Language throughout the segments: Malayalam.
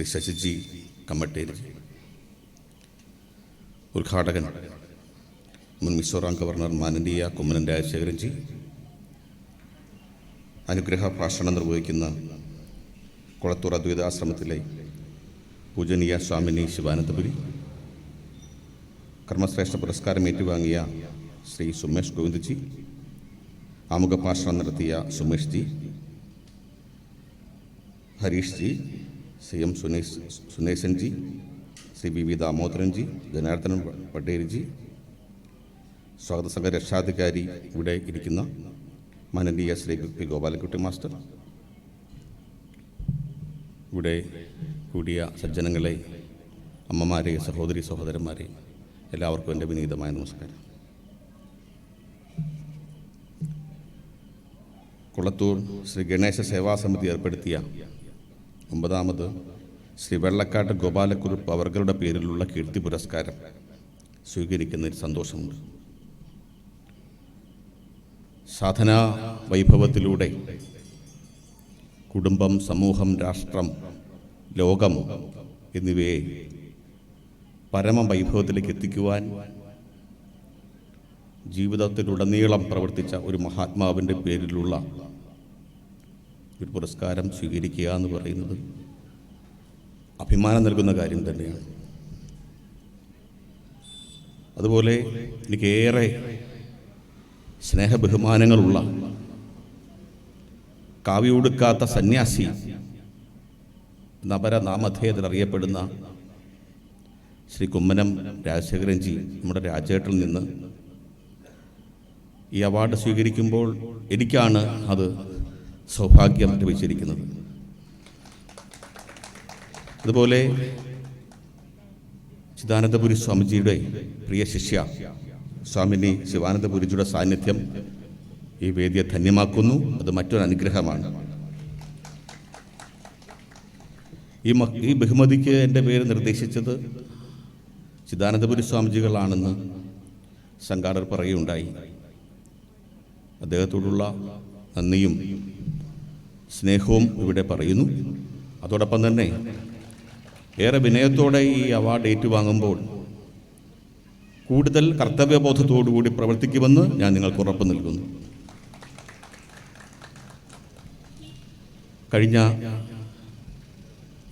ശ്രീ ശശിജി കമ്മട്ടേരി ഉദ്ഘാടകൻ മുൻ മിസോറാം ഗവർണർ മാനനീയ കുമ്മനം രാജശേഖരൻജി അനുഗ്രഹ ഭാഷണം നിർവഹിക്കുന്ന കുളത്തൂർ അദ്വൈതാശ്രമത്തിലെ പൂജനീയ സ്വാമിനി ശിവാനന്ദപുരി കർമ്മശ്രേഷ്ഠ പുരസ്കാരം ഏറ്റുവാങ്ങിയ ശ്രീ സുമേഷ് ഗോവിന്ദ്ജി ആമുഖ ഭാഷണം നടത്തിയ Sumesh ji Harish ji C M Sunesh Suneshan ji Shri V V Damodaran ji Janardhanan Patel ji സ്വാഗത സംഘ രക്ഷാധികാരി ഇവിടെ ഇരിക്കുന്ന മാനനീയ ശ്രീ പി ഗോപാലൻകുട്ടി മാസ്റ്റർ. ഇവിടെ കൂടിയ സജ്ജനങ്ങളെ അമ്മമാരെ സഹോദരി സഹോദരന്മാരെ എല്ലാവർക്കും എന്റെ വിനീതമായ നമസ്കാരം. കുളത്തൂർ ശ്രീ ഗണേശ സേവാ സമിതി ഏർപ്പെടുത്തിയ ഒമ്പതാമത് ശ്രീ വെള്ളക്കാട്ട് ഗോപാലക്കുറുപ്പ് അവർകളുടെ പേരിലുള്ള കീർത്തി പുരസ്കാരം. സ്വീകരിക്കുന്നതിൽ സന്തോഷമുണ്ട്. സാധനാ വൈഭവത്തിലൂടെ കുടുംബം സമൂഹം രാഷ്ട്രം ലോകം എന്നിവയെ പരമവൈഭവത്തിലേക്ക് എത്തിക്കുവാൻ ജീവിതത്തിലുടനീളം പ്രവർത്തിച്ച ഒരു മഹാത്മാവിന്റെ പേരിലുള്ള ഒരു പുരസ്കാരം സ്വീകരിക്കുക എന്ന് പറയുന്നത് അഭിമാനം നൽകുന്ന കാര്യം തന്നെയാണ്. അതുപോലെ എനിക്കേറെ സ്നേഹബഹുമാനങ്ങളുള്ള കാവ്യൊടുക്കാത്ത സന്യാസി നവരനാമധേയത്തിൽ അറിയപ്പെടുന്ന ശ്രീ കുമ്മനം രാജശേഖരൻജി നമ്മുടെ രാജേട്ടിൽ നിന്ന് ഈ അവാർഡ് സ്വീകരിക്കുമ്പോൾ എനിക്കാണ് അത് സൗഭാഗ്യം ലഭിച്ചിരിക്കുന്നത്. അതുപോലെ ചിദാനന്ദപുരി സ്വാമിജിയുടെ പ്രിയ ശിഷ്യ സ്വാമിനി ശിവാനന്ദപുരിജിയുടെ സാന്നിധ്യം ഈ വേദിയെ ധന്യമാക്കുന്നു. അത് മറ്റൊരു അനുഗ്രഹമാണ്. ഈ മ ഈ ബഹുമതിക്ക് എന്റെ പേര് നിർദ്ദേശിച്ചത് ചിദാനന്ദപുരി സ്വാമിജികളാണെന്ന് സംഘാടകർ പറയുകയുണ്ടായി. അദ്ദേഹത്തോടുള്ള നന്ദിയും സ്നേഹവും ഇവിടെ പറയുന്നു. അതോടൊപ്പം തന്നെ ഏറെ വിനയത്തോടെ ഈ അവാർഡ് ഏറ്റുവാങ്ങുമ്പോൾ കൂടുതൽ കർത്തവ്യബോധത്തോടുകൂടി പ്രവർത്തിക്കുമെന്ന് ഞാൻ നിങ്ങൾക്ക് ഉറപ്പ് നൽകുന്നു. കഴിഞ്ഞ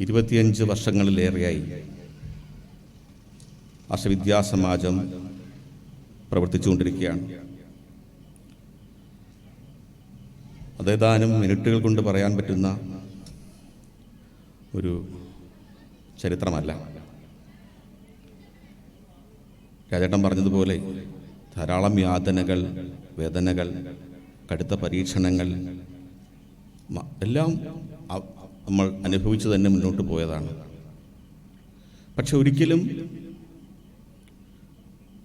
ഇരുപത്തിയഞ്ച് വർഷങ്ങളിലേറെയായി അശവിദ്യാസമാജം പ്രവർത്തിച്ചുകൊണ്ടിരിക്കുകയാണ്. അതേതാനും മിനിറ്റുകൾ കൊണ്ട് പറയാൻ പറ്റുന്ന ഒരു ചരിത്രമല്ല. രാജേട്ടൻ പറഞ്ഞതുപോലെ ധാരാളം യാതനകൾ വേദനകൾ കടുത്ത പരീക്ഷണങ്ങൾ എല്ലാം നമ്മൾ അനുഭവിച്ച് തന്നെ മുന്നോട്ട് പോയതാണ്. പക്ഷെ ഒരിക്കലും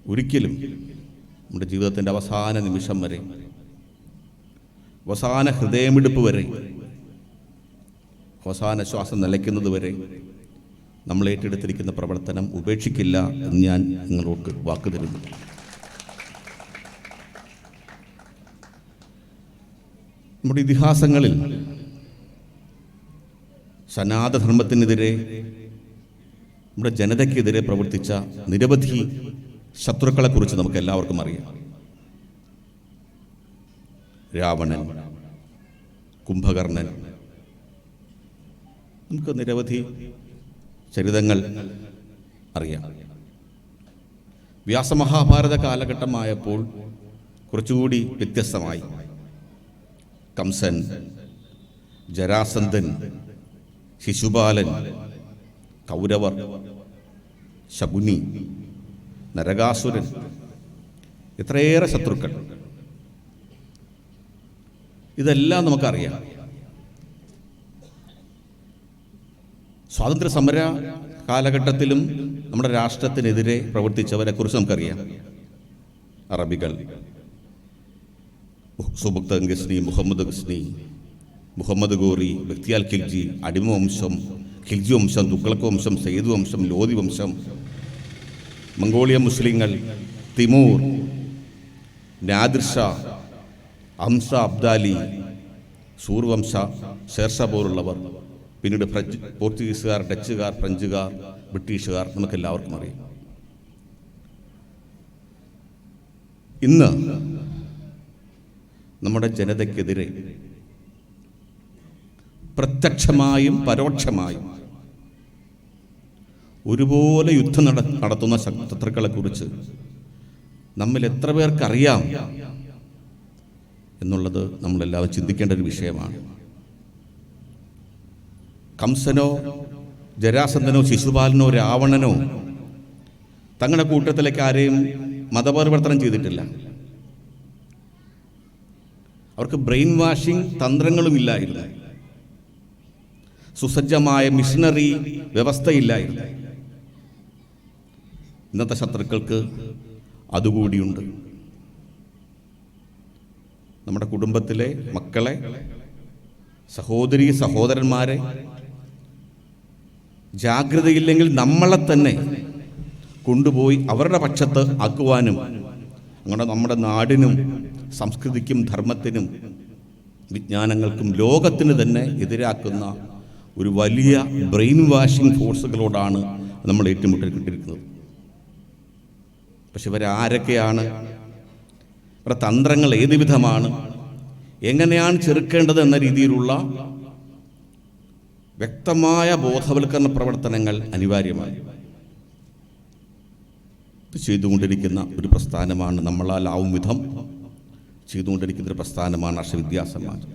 ഒരിക്കലും നമ്മുടെ ജീവിതത്തിന്റെ അവസാന നിമിഷം വരെ അവസാന ഹൃദയമിടിപ്പ് വരെ അവസാന ശ്വാസം നിലയ്ക്കുന്നത് വരെ നമ്മൾ ഏറ്റെടുത്തിരിക്കുന്ന പ്രവർത്തനം ഉപേക്ഷിക്കില്ല എന്ന് ഞാൻ നിങ്ങളോട് വാക്ക് തരുന്നു. നമ്മുടെ ഇതിഹാസങ്ങളിൽ സനാതധർമ്മത്തിനെതിരെ നമ്മുടെ ജനതയ്ക്കെതിരെ പ്രവർത്തിച്ച നിരവധി ശത്രുക്കളെക്കുറിച്ച് നമുക്ക് എല്ലാവർക്കും അറിയാം. രാവണൻ കുംഭകർണൻ. നമുക്ക് നിരവധി ചരിതങ്ങൾ അറിയാം. വ്യാസമഹാഭാരത കാലഘട്ടമായപ്പോൾ കുറച്ചുകൂടി വ്യത്യസ്തമായി കംസൻ ജരാസന്ധൻ ശിശുപാലൻ കൗരവർ ശകുനി നരകാസുരൻ എത്രയേറെ ശത്രുക്കൾ. ഇതെല്ലാം നമുക്കറിയാം. സ്വാതന്ത്ര്യ സമര കാലഘട്ടത്തിലും നമ്മുടെ രാഷ്ട്രത്തിനെതിരെ പ്രവർത്തിച്ചവരെക്കുറിച്ച് നമുക്കറിയാം. അറബികൾ സുബുക്ത ഗസ്നി മുഹമ്മദ് ഗസ്നി മുഹമ്മദ് ഗോറി ബക്തിയാൽ ഖിൽജി അടിമ വംശം ഖിൽജി വംശം തുഗ്ലക്ക് വംശം സെയ്ദ് വംശം ലോധി വംശം മംഗോളിയ മുസ്ലിങ്ങൾ തിമൂർ നാദിർ ഷാ ഹംസ അബ്ദാലി സൂർവംശ ഷേർഷ പോലുള്ളവർ പിന്നീട് ഫ്രഞ്ച് പോർച്ചുഗീസുകാർ ഡച്ചുകാർ ഫ്രഞ്ചുകാർ ബ്രിട്ടീഷുകാർ നമുക്കെല്ലാവർക്കും അറിയാം. ഇന്ന് നമ്മുടെ ജനതയ്ക്കെതിരെ പ്രത്യക്ഷമായും പരോക്ഷമായും ഒരുപോലെ യുദ്ധം നട നടത്തുന്ന ശത്രുക്കളെക്കുറിച്ച് നമ്മിൽ എത്ര പേർക്കറിയാം? എന്നുള്ളത് നമ്മളെല്ലാവരും ചിന്തിക്കേണ്ട ഒരു വിഷയമാണ്. കംസനോ ജരാസന്ധനോ ശിശുപാലനോ രാവണനോ തങ്ങളുടെ കൂട്ടത്തിലേക്ക് ആരെയും മതപരിവർത്തനം ചെയ്തിട്ടില്ല. അവർക്ക് ബ്രെയിൻ വാഷിംഗ് തന്ത്രങ്ങളും ഇല്ലായിരുന്നു. സുസജ്ജമായ മിഷനറി വ്യവസ്ഥയില്ലായിരുന്നു. ഇന്നത്തെ ശത്രുക്കൾക്ക് അതുകൂടിയുണ്ട്. നമ്മുടെ കുടുംബത്തിലെ മക്കളെ സഹോദരി സഹോദരന്മാരെ ജാഗ്രതയില്ലെങ്കിൽ നമ്മളെ തന്നെ കൊണ്ടുപോയി അവരുടെ പക്ഷത്ത് ആക്കുവാനും അങ്ങനെ നമ്മുടെ നാടിനും സംസ്കൃതിക്കും ധർമ്മത്തിനും വിജ്ഞാനങ്ങൾക്കും ലോകത്തിന് തന്നെ എതിരാക്കുന്ന ഒരു വലിയ ബ്രെയിൻ വാഷിംഗ് ഫോഴ്സുകളോടാണ് നമ്മൾ ഏറ്റുമുട്ടിക്കൊണ്ടിരിക്കുന്നത് പക്ഷെ ഇവരാരൊക്കെയാണ് ഇവരുടെ തന്ത്രങ്ങൾ ഏത് വിധമാണ്? എങ്ങനെയാണ് ചെറുക്കേണ്ടത് എന്ന രീതിയിലുള്ള വ്യക്തമായ ബോധവൽക്കരണ പ്രവർത്തനങ്ങൾ അനിവാര്യമാണ്. ചെയ്തുകൊണ്ടിരിക്കുന്ന ഒരു പ്രസ്ഥാനമാണ് നമ്മളാലാവും വിധം ചെയ്തുകൊണ്ടിരിക്കുന്ന ഒരു പ്രസ്ഥാനമാണ് അക്ഷവിദ്യാസമാജം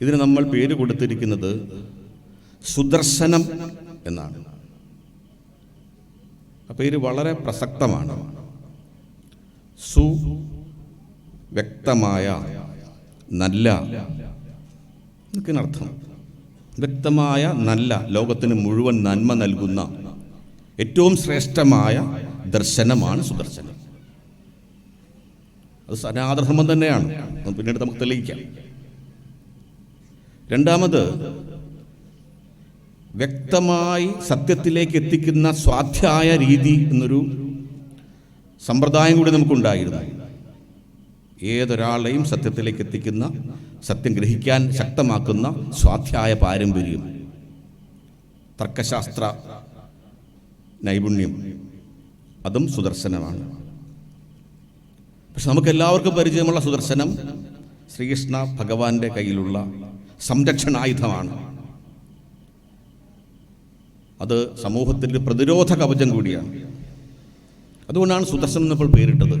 ഇതിന് നമ്മൾ പേര് കൊടുത്തിരിക്കുന്നത് സുദർശനം എന്നാണ്. ആ പേര് വളരെ പ്രസക്തമാണ്. സു വ്യക്തമായ നല്ല. അർത്ഥം വ്യക്തമായ നല്ല ലോകത്തിന് മുഴുവൻ നന്മ നൽകുന്ന ഏറ്റവും ശ്രേഷ്ഠമായ ദർശനമാണ് സുദർശനം. അത് സനാതനധർമ്മം തന്നെയാണ്. പിന്നീട് നമുക്ക് തെളിയിക്കാം. രണ്ടാമത് വ്യക്തമായി സത്യത്തിലേക്ക് എത്തിക്കുന്ന സ്വാധ്യായ രീതി എന്നൊരു സമ്പ്രദായം കൂടി നമുക്കുണ്ടായിരുന്നു. ഏതൊരാളെയും സത്യത്തിലേക്ക് എത്തിക്കുന്ന സത്യം ഗ്രഹിക്കാൻ ശക്തമാക്കുന്ന സ്വാധ്യായ പാരമ്പര്യം തർക്കശാസ്ത്ര നൈപുണ്യം അതും സുദർശനമാണ്. പക്ഷെ നമുക്കെല്ലാവർക്കും പരിചയമുള്ള സുദർശനം ശ്രീകൃഷ്ണ ഭഗവാന്റെ കയ്യിലുള്ള സംരക്ഷണായുധമാണ്. അത് സമൂഹത്തിന്റെ പ്രതിരോധ കവചം കൂടിയാണ്. അതുകൊണ്ടാണ് സുദർശനം എന്നപ്പോൾ പേരിട്ടത്.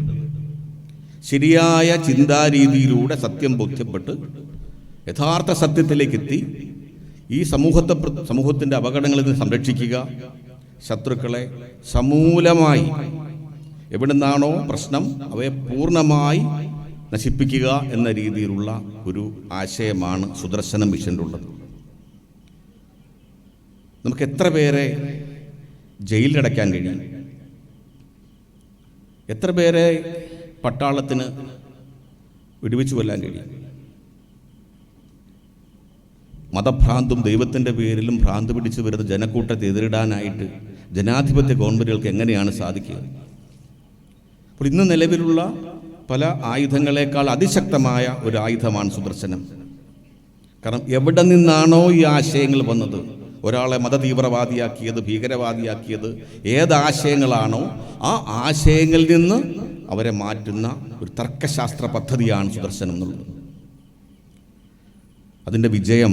ശരിയായ ചിന്താരീതിയിലൂടെ സത്യം ബോധ്യപ്പെട്ട് യഥാർത്ഥ സത്യത്തിലേക്ക് എത്തി. ഈ സമൂഹത്തെ സമൂഹത്തിന്റെ അപകടങ്ങളിൽ നിന്ന് സംരക്ഷിക്കുക. ശത്രുക്കളെ സമൂലമായി എവിടെ നിന്നാണോ പ്രശ്നം അവയെ പൂർണമായി നശിപ്പിക്കുക എന്ന രീതിയിലുള്ള ഒരു ആശയമാണ് സുദർശനം മിഷനിലുള്ളത്. നമുക്ക് എത്ര പേരെ ജയിലിലടയ്ക്കാൻ കഴിയും? എത്ര പേരെ പട്ടാളത്തിന് വെടിവെച്ച് കൊല്ലാൻ കഴിയും? മതഭ്രാന്തും ദൈവത്തിന്റെ പേരിലും ഭ്രാന്ത് പിടിച്ചു വരുന്ന ജനക്കൂട്ടത്തെ എതിരിടാനായിട്ട് ജനാധിപത്യ ഗവൺമെന്റുകൾക്ക് എങ്ങനെയാണ് സാധിക്കുക? അപ്പോൾ ഇന്ന് നിലവിലുള്ള പല ആയുധങ്ങളെക്കാൾ അതിശക്തമായ ഒരു ആയുധമാണ് സുദർശനം. കാരണം എവിടെ നിന്നാണോ ഈ ആശയങ്ങൾ വന്നത്? ഒരാളെ മതതീവ്രവാദിയാക്കിയത് ഭീകരവാദിയാക്കിയത് ഏത് ആശയങ്ങളാണോ ആ ആശയങ്ങളിൽ നിന്ന് അവരെ മാറ്റുന്ന ഒരു തർക്കശാസ്ത്ര പദ്ധതിയാണ് സുദർശനം എന്നുള്ളത്. അതിന്റെ വിജയം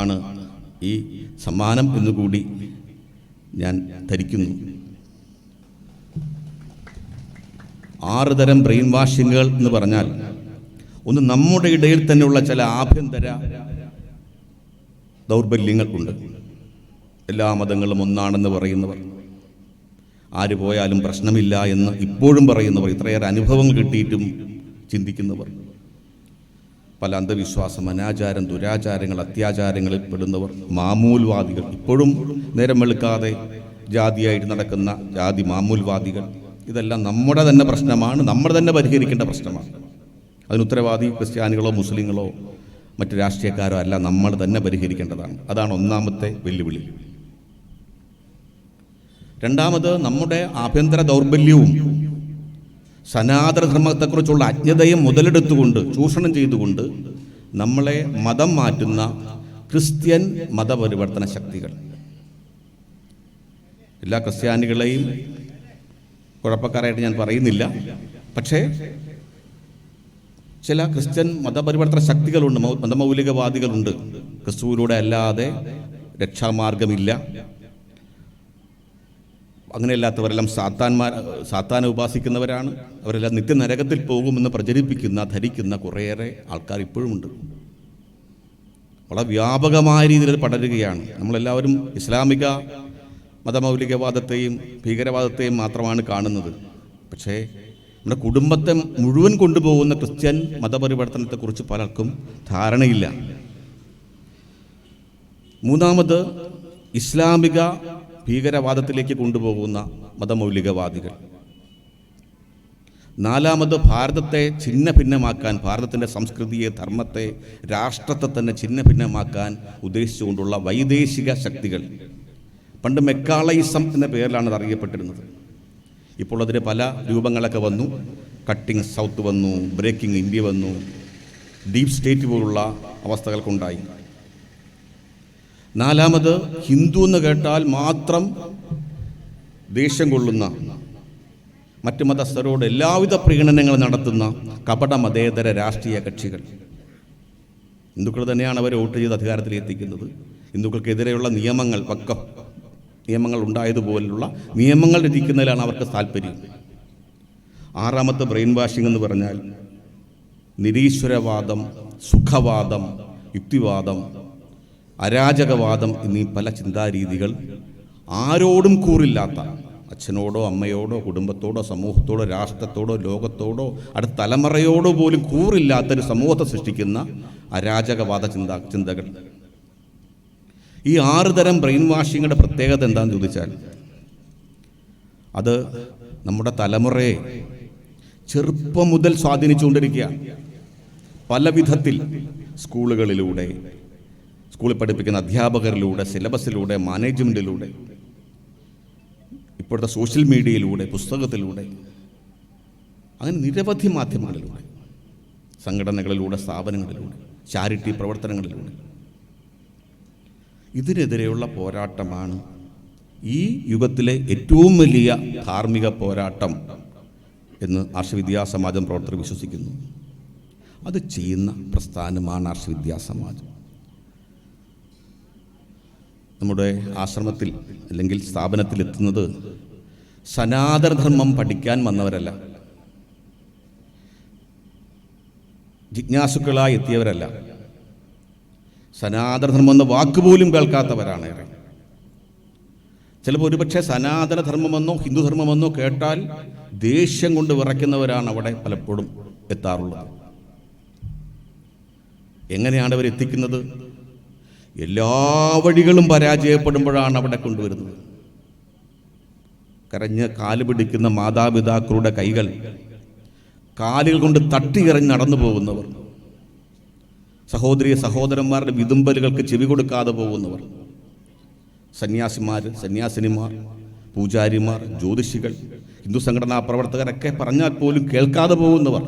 ആണ് ഈ സമ്മാനം എന്നുകൂടി ഞാൻ ധരിക്കുന്നു. ആറ് തരം ബ്രെയിൻ വാഷിങ്ങുകൾ എന്ന് പറഞ്ഞാൽ ഒന്ന് നമ്മുടെ ഇടയിൽ തന്നെയുള്ള ചില ആഭ്യന്തര ദൗർബല്യങ്ങൾക്കുണ്ട്. എല്ലാ മതങ്ങളും ഒന്നാണെന്ന് പറയുന്നവർ. ആര് പോയാലും പ്രശ്നമില്ല എന്ന് ഇപ്പോഴും പറയുന്നവർ ഇത്രയേറെ അനുഭവങ്ങൾ കിട്ടിയിട്ടും ചിന്തിക്കുന്നവർ. പല അന്ധവിശ്വാസം അനാചാരം ദുരാചാരങ്ങൾ അത്യാചാരങ്ങളിൽ പെടുന്നവർ മാമൂൽവാദികൾ. ഇപ്പോഴും നേരം വെളുക്കാതെ ജാതിയായിട്ട് നടക്കുന്ന ജാതി മാമൂൽവാദികൾ. ഇതെല്ലാം നമ്മുടെ തന്നെ പ്രശ്നമാണ് നമ്മൾ തന്നെ പരിഹരിക്കേണ്ട പ്രശ്നമാണ്. അതിന് ഉത്തരവാദി ക്രിസ്ത്യാനികളോ മുസ്ലിങ്ങളോ മറ്റു രാഷ്ട്രീയക്കാരോ അല്ല നമ്മൾ തന്നെ പരിഹരിക്കേണ്ടതാണ്. അതാണ് ഒന്നാമത്തെ വെല്ലുവിളി. രണ്ടാമത് നമ്മുടെ ആഭ്യന്തര ദൗർബല്യവും സനാതനധർമ്മത്തെക്കുറിച്ചുള്ള അജ്ഞതയും മുതലെടുത്തുകൊണ്ട് ചൂഷണം ചെയ്തുകൊണ്ട് നമ്മളെ മതം മാറ്റുന്ന ക്രിസ്ത്യൻ മതപരിവർത്തന ശക്തികൾ. എല്ലാ ക്രിസ്ത്യാനികളെയും കുഴപ്പക്കാരായിട്ട് ഞാൻ പറയുന്നില്ല. പക്ഷേ ചില ക്രിസ്ത്യൻ മതപരിവർത്തന ശക്തികളുണ്ട് മതമൗലികവാദികളുണ്ട്. ക്രിസ്തുവിലൂടെ അല്ലാതെ രക്ഷാമാർഗമില്ല. അങ്ങനെയല്ലാത്തവരെല്ലാം സാത്താന്മാർ സാത്താനെ ഉപാസിക്കുന്നവരാണ്. അവരെല്ലാം നിത്യനരകത്തിൽ പോകുമെന്ന് പ്രചരിപ്പിക്കുന്ന ധരിക്കുന്ന കുറേയേറെ ആൾക്കാർ ഇപ്പോഴുമുണ്ട്. വളരെ വ്യാപകമായ രീതിയിൽ പടരുകയാണ്. നമ്മളെല്ലാവരും ഇസ്ലാമിക മതമൗലികവാദത്തെയും ഭീകരവാദത്തെയും മാത്രമാണ് കാണുന്നത്. പക്ഷേ നമ്മുടെ കുടുംബത്തെ മുഴുവൻ കൊണ്ടുപോകുന്ന ക്രിസ്ത്യൻ മതപരിവർത്തനത്തെക്കുറിച്ച് പലർക്കും ധാരണയില്ല. മൂന്നാമത് ഇസ്ലാമിക ഭീകരവാദത്തിലേക്ക് കൊണ്ടുപോകുന്ന മതമൗലികവാദികൾ. നാലാമത് ഭാരതത്തെ ഛിന്ന ഭിന്നമാക്കാൻ ഭാരതത്തിന്റെ സംസ്കൃതിയെ ധർമ്മത്തെ രാഷ്ട്രത്തെ തന്നെ ഛിന്ന ഭിന്നമാക്കാൻ ഉദ്ദേശിച്ചുകൊണ്ടുള്ള വൈദേശിക ശക്തികൾ. പണ്ട് മെക്കാളയിസം എന്ന പേരിലാണ് അത് അറിയപ്പെട്ടിരുന്നത് ഇപ്പോൾ അതിന് പല രൂപങ്ങളൊക്കെ വന്നു. കട്ടിംഗ് സൗത്ത് വന്നു ബ്രേക്കിംഗ് ഇന്ത്യ വന്നു. ഡീപ് സ്റ്റേറ്റ് പോലുള്ള അവസ്ഥകൾക്കുണ്ടായി. നാലാമത് ഹിന്ദു എന്ന് കേട്ടാൽ മാത്രം ദേഷ്യം കൊള്ളുന്ന മറ്റു മതസ്ഥരോട് എല്ലാവിധ പ്രീണനങ്ങൾ നടത്തുന്ന കപട മതേതര രാഷ്ട്രീയ കക്ഷികൾ. ഹിന്ദുക്കൾ തന്നെയാണ് അവർ വോട്ട് ചെയ്ത് അധികാരത്തിൽ എത്തിക്കുന്നത് ഹിന്ദുക്കൾക്കെതിരെയുള്ള നിയമങ്ങൾ പക്ക. നിയമങ്ങൾ ഉണ്ടായതുപോലുള്ള നിയമങ്ങൾ രചിക്കുന്നതിലാണ് അവർക്ക് താല്പര്യം. ആറാമത്തെ ബ്രെയിൻ വാഷിംഗ് എന്ന് പറഞ്ഞാൽ നിരീശ്വരവാദം സുഖവാദം യുക്തിവാദം അരാജകവാദം എന്നീ പല ചിന്താരീതികൾ ആരോടും കൂറില്ലാത്ത അച്ഛനോടോ അമ്മയോടോ കുടുംബത്തോടോ സമൂഹത്തോടോ രാഷ്ട്രത്തോടോ ലോകത്തോടോ അടുത്ത തലമുറയോടോ പോലും കൂറില്ലാത്തൊരു സമൂഹത്തെ സൃഷ്ടിക്കുന്ന അരാജകവാദ ചിന്ത ചിന്തകൾ. ഈ ആറ് തരം ബ്രെയിൻ വാഷിങ്ങിന്റെ പ്രത്യേകത എന്താണെന്ന് ചോദിച്ചാൽ അത് നമ്മുടെ തലമുറയെ ചെറുപ്പം മുതൽ സ്വാധീനിച്ചുകൊണ്ടിരിക്കുക. പല വിധത്തിൽ സ്കൂളുകളിലൂടെ സ്കൂളിൽ പഠിപ്പിക്കുന്ന അധ്യാപകരിലൂടെ സിലബസിലൂടെ മാനേജ്മെന്റിലൂടെ ഇപ്പോഴത്തെ സോഷ്യൽ മീഡിയയിലൂടെ പുസ്തകത്തിലൂടെ അങ്ങനെ നിരവധി മാധ്യമങ്ങളിലൂടെ സംഘടനകളിലൂടെ സ്ഥാപനങ്ങളിലൂടെ ചാരിറ്റി പ്രവർത്തനങ്ങളിലൂടെ ഇതിനെതിരെയുള്ള പോരാട്ടമാണ് ഈ യുഗത്തിലെ ഏറ്റവും വലിയ ധാർമ്മിക പോരാട്ടം എന്ന് ആർഷവിദ്യാസമാജം പ്രവർത്തകർ വിശ്വസിക്കുന്നു. അത് ചെയ്യുന്ന പ്രസ്ഥാനമാണ് ആർഷവിദ്യാസമാജം നമ്മുടെ ആശ്രമത്തിൽ അല്ലെങ്കിൽ സ്ഥാപനത്തിൽ എത്തുന്നത് സനാതനധർമ്മം പഠിക്കാൻ വന്നവരല്ല. ജിജ്ഞാസുക്കളായി എത്തിയവരല്ല. സനാതനധർമ്മം എന്ന വാക്കുപോലും കേൾക്കാത്തവരാണ് ഏറെ ചിലപ്പോൾ ഒരുപക്ഷെ സനാതനധർമ്മമെന്നോ ഹിന്ദുധർമ്മമെന്നോ കേട്ടാൽ ദേഷ്യം കൊണ്ട് വിറയ്ക്കുന്നവരാണ് അവിടെ പലപ്പോഴും എത്താറുള്ളത്. എങ്ങനെയാണ് അവർ എത്തിക്കുന്നത്? എല്ലാ വഴികളും പരാജയപ്പെടുമ്പോഴാണ് അവിടെ കൊണ്ടുവരുന്നത്. കരഞ്ഞ് കാൽ പിടിക്കുന്ന മാതാപിതാക്കളുടെ കൈകൾ കാലുകൾ കൊണ്ട് തട്ടിയിറങ്ങി നടന്നു പോകുന്നവർ സഹോദരി സഹോദരന്മാരുടെ വിതുമ്പലുകൾക്ക് ചെവി കൊടുക്കാതെ പോകുന്നവർ. സന്യാസിമാർ സന്യാസിനിമാർ പൂജാരിമാർ ജ്യോതിഷികൾ ഹിന്ദു സംഘടനാ പ്രവർത്തകരൊക്കെ പറഞ്ഞാൽ പോലും കേൾക്കാതെ പോകുന്നവർ.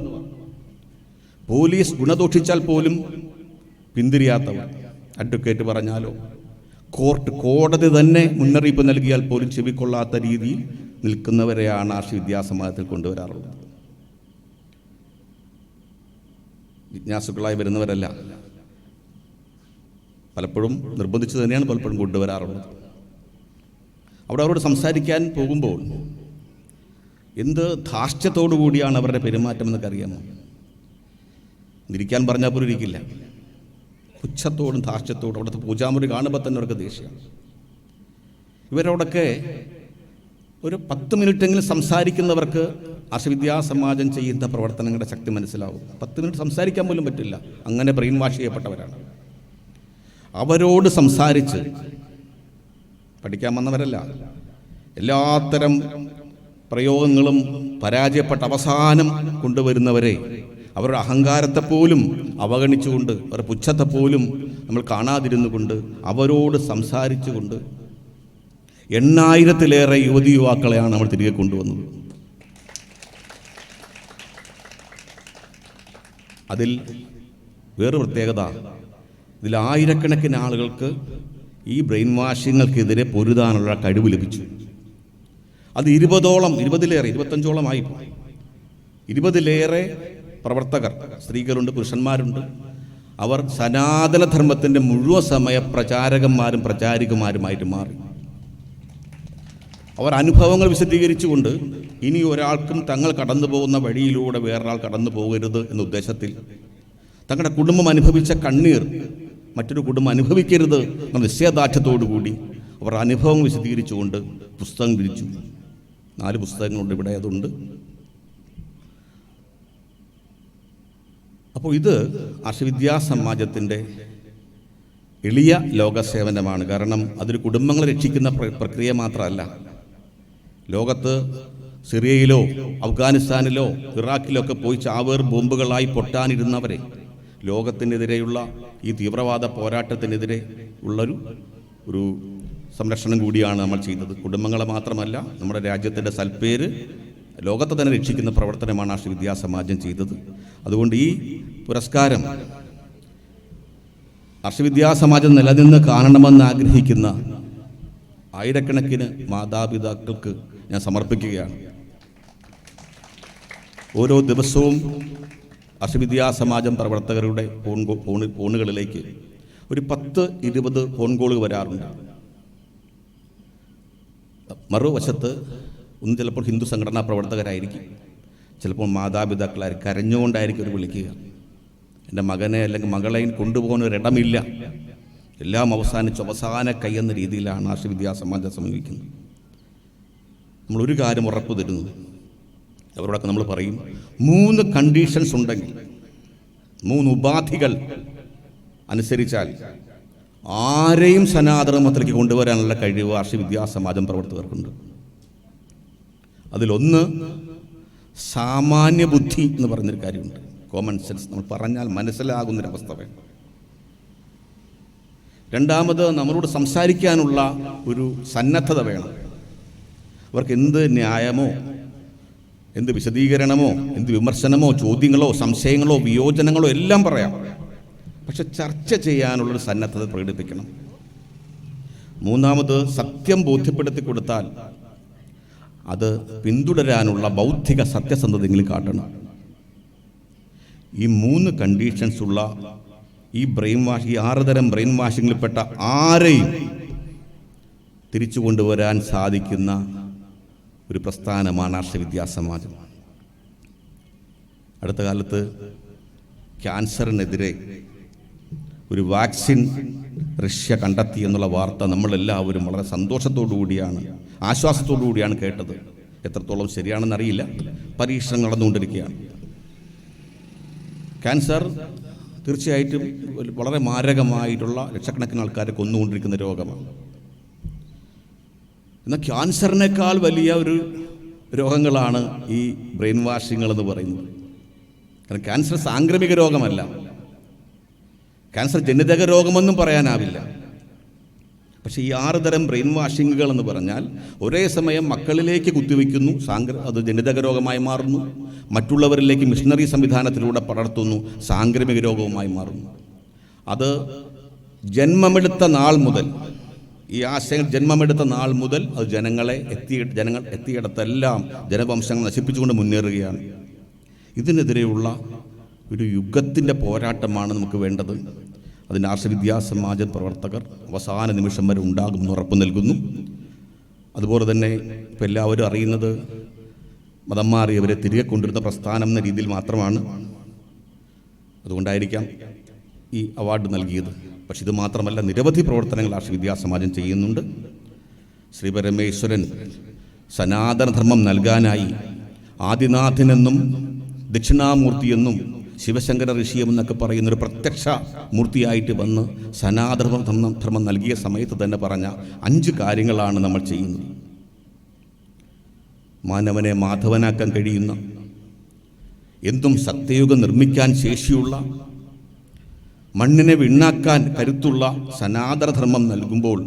പോലീസ് ഗുണദോഷിച്ചാൽ പോലും പിന്തിരിയാത്തവർ. അഡ്വക്കേറ്റ് പറഞ്ഞാലോ കോർട്ട് കോടതി തന്നെ മുന്നറിയിപ്പ് നൽകിയാൽ പോലും ചെവിക്കൊള്ളാത്ത രീതിയിൽ നിൽക്കുന്നവരെയാണ് ആർഷി വിദ്യാസമാജത്തിൽ കൊണ്ടുവരാറുള്ളത്. ജിജ്ഞാസുക്കളായി വരുന്നവരല്ല. പലപ്പോഴും നിർബന്ധിച്ചു തന്നെയാണ് പലപ്പോഴും കൊണ്ടുവരാറുള്ളത്. അവിടെ അവരോട് സംസാരിക്കാൻ പോകുമ്പോൾ എന്ത് ധാർഷ്ട്യത്തോടു കൂടിയാണ് അവരുടെ പെരുമാറ്റം എന്നൊക്കെ അറിയാമോ? ഇരിക്കാൻ പറഞ്ഞാൽ പോലും ഇരിക്കില്ല. പുച്ഛത്തോടും ധാർഷ്ട്യത്തോടും അവിടുത്തെ പൂജാമുറി കാണുമ്പോൾ തന്നെ അവർക്ക് ദേഷ്യം. ഇവരോടൊക്കെ ഒരു പത്ത് മിനിറ്റെങ്കിലും സംസാരിക്കുന്നവർക്ക് ആർഷവിദ്യാ സമാജം ചെയ്യുന്ന പ്രവർത്തനങ്ങളുടെ ശക്തി മനസ്സിലാവും. പത്ത് മിനിറ്റ് സംസാരിക്കാൻ പോലും പറ്റില്ല. അങ്ങനെ ബ്രെയിൻ വാഷ് ചെയ്യപ്പെട്ടവരാണ്. അവരോട് സംസാരിച്ച് പഠിക്കാൻ വന്നവരല്ല. എല്ലാത്തരം പ്രയോഗങ്ങളും പരാജയപ്പെട്ട അവസാനം കൊണ്ടുവരുന്നവരെ അവരുടെ അഹങ്കാരത്തെ പോലും അവഗണിച്ചുകൊണ്ട് അവരുടെ പുച്ഛത്തെ പോലും നമ്മൾ കാണാതിരുന്നു കൊണ്ട് അവരോട് സംസാരിച്ചുകൊണ്ട് എണ്ണായിരത്തിലേറെ യുവതി യുവാക്കളെയാണ് നമ്മൾ തിരികെ കൊണ്ടുവന്നത്. അതിൽ വേറെ പ്രത്യേകത. ഇതിൽ ആയിരക്കണക്കിന് ആളുകൾക്ക് ഈ ബ്രെയിൻ വാഷിങ്ങൾക്കെതിരെ പൊരുതാനുള്ള കഴിവ് ലഭിച്ചു. അത് ഇരുപതോളം ഇരുപതിലേറെ ഇരുപത്തഞ്ചോളം ആയി ഇരുപതിലേറെ പ്രവർത്തകർ സ്ത്രീകളുണ്ട് പുരുഷന്മാരുണ്ട്. അവർ സനാതനധർമ്മത്തിന്റെ മുഴുവൻ സമയ പ്രചാരകന്മാരും പ്രചാരികമാരുമായിട്ട് മാറി. അവർ അനുഭവങ്ങൾ വിശദീകരിച്ചുകൊണ്ട് ഇനി ഒരാൾക്കും തങ്ങൾ കടന്നു പോകുന്ന വഴിയിലൂടെ വേറൊരാൾ കടന്നു പോകരുത് എന്ന ഉദ്ദേശത്തിൽ തങ്ങളുടെ കുടുംബം അനുഭവിച്ച കണ്ണീർ മറ്റൊരു കുടുംബം അനുഭവിക്കരുത് എന്ന നിശ്ചയദാർഢ്യത്തോടു കൂടി അവർ അനുഭവങ്ങൾ വിശദീകരിച്ചുകൊണ്ട് പുസ്തകം വിരിച്ചു നാല് പുസ്തകങ്ങളുണ്ട് ഇവിടെ അതുണ്ട്. അപ്പോൾ ഇത് അർഷവിദ്യാ സമാജത്തിന്റെ എളിയ ലോകസേവനമാണ്. കാരണം അതൊരു കുടുംബങ്ങളെ രക്ഷിക്കുന്ന പ്രക്രിയ മാത്രമല്ല. ലോകത്ത് സിറിയയിലോ അഫ്ഗാനിസ്ഥാനിലോ ഇറാഖിലോ ഒക്കെ പോയി ചാവേർ ബോംബുകളായി പൊട്ടാനിരുന്നവരെ ലോകത്തിനെതിരെയുള്ള ഈ തീവ്രവാദ പോരാട്ടത്തിനെതിരെ ഉള്ളൊരു ഒരു സംരക്ഷണം കൂടിയാണ് നമ്മൾ ചെയ്യുന്നത് കുടുംബങ്ങളെ മാത്രമല്ല നമ്മുടെ രാജ്യത്തിന്റെ സൽപ്പേര് ലോകത്തെ തന്നെ രക്ഷിക്കുന്ന പ്രവർത്തനമാണ് ആ വിദ്യാസമാജം ചെയ്തത്. അതുകൊണ്ട് ഈ പുരസ്കാരം അർഷവിദ്യാസമാജം നിലനിന്ന് കാണണമെന്ന് ആഗ്രഹിക്കുന്ന ആയിരക്കണക്കിന് മാതാപിതാക്കൾക്ക് ഞാൻ സമർപ്പിക്കുകയാണ്. ഓരോ ദിവസവും അർഷവിദ്യാസമാജം പ്രവർത്തകരുടെ ഫോൺ ഫോൺ ഫോണ് ഫോണുകളിലേക്ക് ഒരു പത്ത് ഇരുപത് ഫോൺ കോളുകൾ വരാറുണ്ട്. മറുവശത്ത് ഒന്ന് ചിലപ്പോൾ ഹിന്ദു സംഘടനാ പ്രവർത്തകരായിരിക്കും. ചിലപ്പോൾ മാതാപിതാക്കളായി കരഞ്ഞുകൊണ്ടായിരിക്കും അവർ വിളിക്കുക. എന്റെ മകനെ അല്ലെങ്കിൽ മകളെ കൊണ്ടുപോകാൻ ഒരിടമില്ല. എല്ലാം അവസാനിച്ച് അവസാന കൈ എന്ന രീതിയിലാണ് ആശുവിദ്യാസമാജം സമീപിക്കുന്നത്. നമ്മളൊരു കാര്യം ഉറപ്പ് തരുന്നത്. അവരോടൊക്കെ നമ്മൾ പറയും മൂന്ന് കണ്ടീഷൻസ് ഉണ്ടെങ്കിൽ മൂന്ന് ഉപാധികൾ അനുസരിച്ചാൽ ആരെയും സനാതനമത്തിലേക്ക് കൊണ്ടുവരാനുള്ള കഴിവ് ആർഷ വിദ്യാസമാജം പ്രവർത്തകർക്കുണ്ട്. അതിലൊന്ന് സാമാന്യ ബുദ്ധി എന്ന് പറഞ്ഞൊരു കാര്യമുണ്ട്. കോമൺ സെൻസ് നമ്മൾ പറഞ്ഞാൽ മനസ്സിലാകുന്നൊരവസ്ഥ വേണം. രണ്ടാമത് നമ്മളോട് സംസാരിക്കാനുള്ള ഒരു സന്നദ്ധത വേണം. അവർക്ക് എന്ത് ന്യായമോ എന്ത് വിശദീകരണമോ എന്ത് വിമർശനമോ ചോദ്യങ്ങളോ സംശയങ്ങളോ വിയോജനങ്ങളോ എല്ലാം പറയാം. പക്ഷെ ചർച്ച ചെയ്യാനുള്ളൊരു സന്നദ്ധത പ്രകടിപ്പിക്കണം. മൂന്നാമത് സത്യം ബോധ്യപ്പെടുത്തി കൊടുത്താൽ അത് പിന്തുടരാനുള്ള ബൗദ്ധിക സത്യസന്ധതയെങ്കിലും കാട്ടണം. ഈ മൂന്ന് കണ്ടീഷൻസ് ഉള്ള ഈ ബ്രെയിൻ വാഷ് ഈ ആറ് തരം ബ്രെയിൻ വാഷിങ്ങിൽപ്പെട്ട ആരെയും തിരിച്ചു കൊണ്ടുവരാൻ സാധിക്കുന്ന ഒരു പ്രസ്ഥാനമാണ് ആർഷ സമാജം അടുത്ത കാലത്ത് ക്യാൻസറിനെതിരെ ഒരു വാക്സിൻ റഷ്യ കണ്ടെത്തി എന്നുള്ള വാർത്ത നമ്മളെല്ലാവരും വളരെ സന്തോഷത്തോടു കൂടിയാണ് ആശ്വാസത്തോടു കൂടിയാണ് കേട്ടത്. എത്രത്തോളം ശരിയാണെന്നറിയില്ല. പരീക്ഷണം നടന്നുകൊണ്ടിരിക്കുകയാണ്. ക്യാൻസർ തീർച്ചയായിട്ടും വളരെ മാരകമായിട്ടുള്ള ലക്ഷക്കണക്കിന് ആൾക്കാരെ കൊന്നുകൊണ്ടിരിക്കുന്ന രോഗമാണ്. എന്നാൽ ക്യാൻസറിനേക്കാൾ വലിയ ഒരു രോഗങ്ങളാണ് ഈ ബ്രെയിൻ വാഷിങ്ങൾ എന്ന് പറയുന്നത്. കാരണം ക്യാൻസർ സാംക്രമിക രോഗമല്ല. ക്യാൻസർ ജനിതക രോഗമെന്നും പറയാനാവില്ല. പക്ഷേ ഈ ആറ് തരം ബ്രെയിൻ വാഷിങ്ങുകൾ എന്ന് പറഞ്ഞാൽ ഒരേ സമയം മക്കളിലേക്ക് കുത്തിവെക്കുന്നു സാങ്ക്ര അത് ജനിതക രോഗമായി മാറുന്നു മറ്റുള്ളവരിലേക്ക് മിഷണറി സംവിധാനത്തിലൂടെ പടർത്തുന്നു സാംക്രമിക രോഗവുമായി മാറുന്നു. അത് ജന്മമെടുത്ത നാൾ മുതൽ ഈ ആശയങ്ങൾ ജന്മമെടുത്ത നാൾ മുതൽ അത് ജനങ്ങളെ എത്തി ജനങ്ങൾ എത്തിയിടത്തെല്ലാം ജനവംശങ്ങൾ നശിപ്പിച്ചുകൊണ്ട് മുന്നേറുകയാണ്. ഇതിനെതിരെയുള്ള ഒരു യുഗത്തിന്റെ പോരാട്ടമാണ് നമുക്ക് വേണ്ടത്. അതിന് ആർഷവിദ്യാ സമാജ പ്രവർത്തകർ അവസാന നിമിഷം വരെ ഉണ്ടാകുമെന്ന് ഉറപ്പ് നൽകുന്നു. അതുപോലെ തന്നെ ഇപ്പം എല്ലാവരും അറിയുന്നത് മതം മാറിയവരെ തിരികെ കൊണ്ടുവരുന്ന പ്രസ്ഥാനം എന്ന രീതിയിൽ മാത്രമാണ്. അതുകൊണ്ടായിരിക്കാം ഈ അവാർഡ് നൽകിയത്. പക്ഷെ ഇത് മാത്രമല്ല നിരവധി പ്രവർത്തനങ്ങൾ ആർഷവിദ്യാ സമാജം ചെയ്യുന്നുണ്ട്. ശ്രീ പരമേശ്വരൻ സനാതനധർമ്മം നൽകാനായി ആദിനാഥനെന്നും ദക്ഷിണാമൂർത്തിയെന്നും ശിവശങ്കര ഋഷിയെന്നൊക്കെ പറയുന്ന ഒരു പ്രത്യക്ഷ മൂർത്തിയായിട്ട് വന്ന് സനാധർമ്മം ധർമ്മം നൽകിയ സമയത്ത് തന്നെ പറഞ്ഞ അഞ്ച് കാര്യങ്ങളാണ് നമ്മൾ ചെയ്യുന്നത്. മാനവനെ മാധവനാക്കാൻ കഴിയുന്ന എന്തും സത്യയുഗം നിർമ്മിക്കാൻ ശേഷിയുള്ള മണ്ണിനെ വിണ്ണാക്കാൻ കരുത്തുള്ള സനാതനധർമ്മം നൽകുമ്പോൾ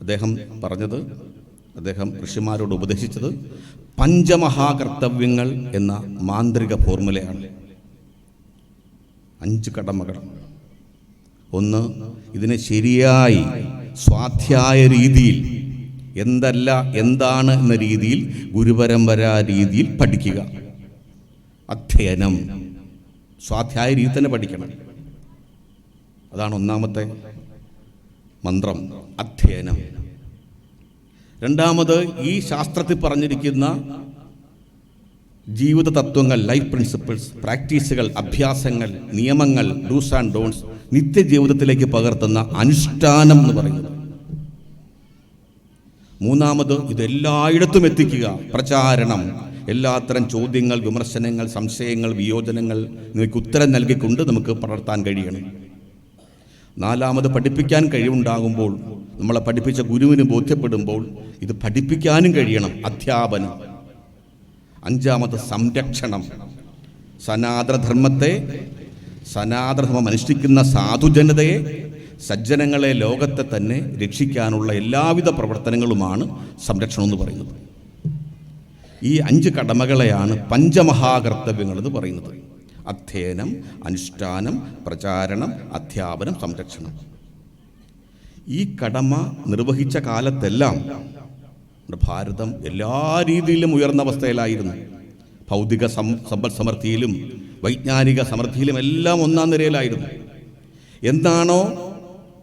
അദ്ദേഹം പറഞ്ഞത് അദ്ദേഹം ഋഷിമാരോട് ഉപദേശിച്ചത് പഞ്ചമഹാകർത്തവ്യങ്ങൾ എന്ന മാന്ത്രിക ഫോർമുലയാണ്. അഞ്ച് കടമകൾ. ഒന്ന് ഇതിനെ ശരിയായി സ്വാധ്യായ രീതിയിൽ എന്തല്ല എന്താണ് എന്ന രീതിയിൽ ഗുരുപരമ്പര രീതിയിൽ പഠിക്കുക. അധ്യയനം. സ്വാധ്യായ രീതി തന്നെ പഠിക്കണം. അതാണ് ഒന്നാമത്തെ മന്ത്രം അധ്യയനം. രണ്ടാമത് ഈ ശാസ്ത്രത്തിൽ പറഞ്ഞിരിക്കുന്ന ജീവിത തത്വങ്ങൾ ലൈഫ് പ്രിൻസിപ്പിൾസ് പ്രാക്ടീസുകൾ അഭ്യാസങ്ങൾ നിയമങ്ങൾ ഡൂസ് ആൻഡ് ഡോൺസ് നിത്യജീവിതത്തിലേക്ക് പകർത്തുന്ന അനുഷ്ഠാനം എന്ന് പറയുന്നത്. മൂന്നാമത് ഇതെല്ലായിടത്തും എത്തിക്കുക. പ്രചാരണം. എല്ലാത്തരം ചോദ്യങ്ങൾ വിമർശനങ്ങൾ സംശയങ്ങൾ വിയോജനങ്ങൾ നിങ്ങൾക്ക് ഉത്തരം നൽകിക്കൊണ്ട് നമുക്ക് പടർത്താൻ കഴിയണം. നാലാമത് പഠിപ്പിക്കാൻ കഴിവുണ്ടാകുമ്പോൾ നമ്മളെ പഠിപ്പിച്ച ഗുരുവിന് ബോധ്യപ്പെടുമ്പോൾ ഇത് പഠിപ്പിക്കാനും കഴിയണം. അധ്യാപനം. അഞ്ചാമത് സംരക്ഷണം. സനാതനധർമ്മത്തെ സനാതനധർമ്മം അനുഷ്ഠിക്കുന്ന സാധുജനതയെ സജ്ജനങ്ങളെ ലോകത്തെ തന്നെ രക്ഷിക്കാനുള്ള എല്ലാവിധ പ്രവർത്തനങ്ങളുമാണ് സംരക്ഷണം എന്ന് പറയുന്നത്. ഈ അഞ്ച് കടമകളെയാണ് പഞ്ചമഹാകർത്തവ്യങ്ങൾ എന്ന് പറയുന്നത്. അധ്യയനം അനുഷ്ഠാനം പ്രചാരണം അധ്യാപനം സംരക്ഷണം. ഈ കടമ നിർവഹിച്ച കാലത്തെല്ലാം നമ്മുടെ ഭാരതം എല്ലാ രീതിയിലും ഉയർന്ന അവസ്ഥയിലായിരുന്നു. ഭൗതിക സം സമ്പൽ സമൃദ്ധിയിലും വൈജ്ഞാനിക സമൃദ്ധിയിലും എല്ലാം ഒന്നാം നിരയിലായിരുന്നു. എന്താണോ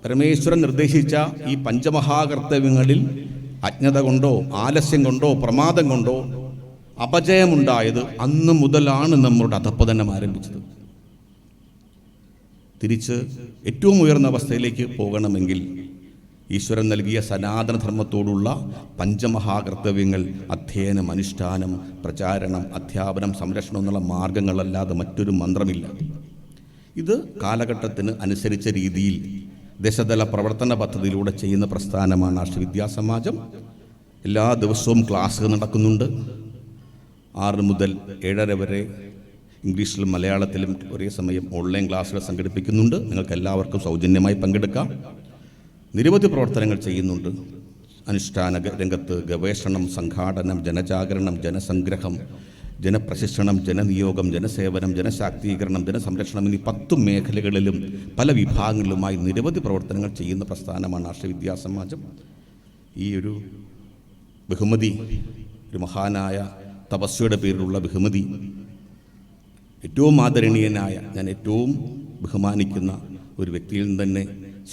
പരമേശ്വരൻ നിർദ്ദേശിച്ച ഈ പഞ്ചമഹാകർത്തവ്യങ്ങളിൽ അജ്ഞത കൊണ്ടോ ആലസ്യം കൊണ്ടോ പ്രമാദം കൊണ്ടോ അപജയമുണ്ടായത് അന്ന് മുതലാണ് നമ്മളുടെ അധപ്പതനം ആരംഭിച്ചത്. തിരിച്ച് ഏറ്റവും ഉയർന്ന അവസ്ഥയിലേക്ക് പോകണമെങ്കിൽ ഈശ്വരൻ നൽകിയ സനാതനധർമ്മത്തോടുള്ള പഞ്ചമഹാകർത്തവ്യങ്ങൾ അധ്യയനം അനുഷ്ഠാനം പ്രചാരണം അധ്യാപനം സംരക്ഷണം എന്നുള്ള മാർഗങ്ങളല്ലാതെ മറ്റൊരു മന്ത്രമില്ല. ഇത് കാലഘട്ടത്തിന് അനുസരിച്ച രീതിയിൽ ദശതല പ്രവർത്തന പദ്ധതിയിലൂടെ ചെയ്യുന്ന പ്രസ്ഥാനമാണ് അഷ്ടവിദ്യാസമാജം വിദ്യാസമാജം. എല്ലാ ദിവസവും ക്ലാസ് നടക്കുന്നുണ്ട്. ആറ് മുതൽ ഏഴര വരെ ഇംഗ്ലീഷിലും മലയാളത്തിലും ഒരേ സമയം ഓൺലൈൻ ക്ലാസ്സുകൾ സംഘടിപ്പിക്കുന്നുണ്ട്. നിങ്ങൾക്ക് എല്ലാവർക്കും സൗജന്യമായി പങ്കെടുക്കാം. നിരവധി പ്രവർത്തനങ്ങൾ ചെയ്യുന്നുണ്ട്. അനുഷ്ഠാന രംഗത്ത് ഗവേഷണം സംഘാടനം ജനജാഗരണം ജനസംഗ്രഹം ജനപ്രശിക്ഷണം ജനനിയോഗം ജനസേവനം ജനശാക്തീകരണം ജനസംരക്ഷണം എന്നീ പത്തു മേഖലകളിലും പല വിഭാഗങ്ങളിലുമായി നിരവധി പ്രവർത്തനങ്ങൾ ചെയ്യുന്ന പ്രസ്ഥാനമാണ് ആർഷ വിദ്യാസമാജം. ഈ ഒരു ബഹുമതി ഒരു മഹാനായ തപസ്വയുടെ പേരിലുള്ള ബഹുമതി ഏറ്റവും ആദരണീയനായ ഞാൻ ഏറ്റവും ബഹുമാനിക്കുന്ന ഒരു വ്യക്തിയിൽ നിന്ന് തന്നെ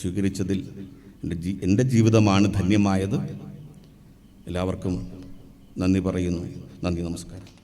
സ്വീകരിച്ചതിൽ എന്റെ ജീ എന്റെ ജീവിതമാണ് ധന്യമായത്. എല്ലാവർക്കും നന്ദി പറയുന്നു. നന്ദി നമസ്കാരം.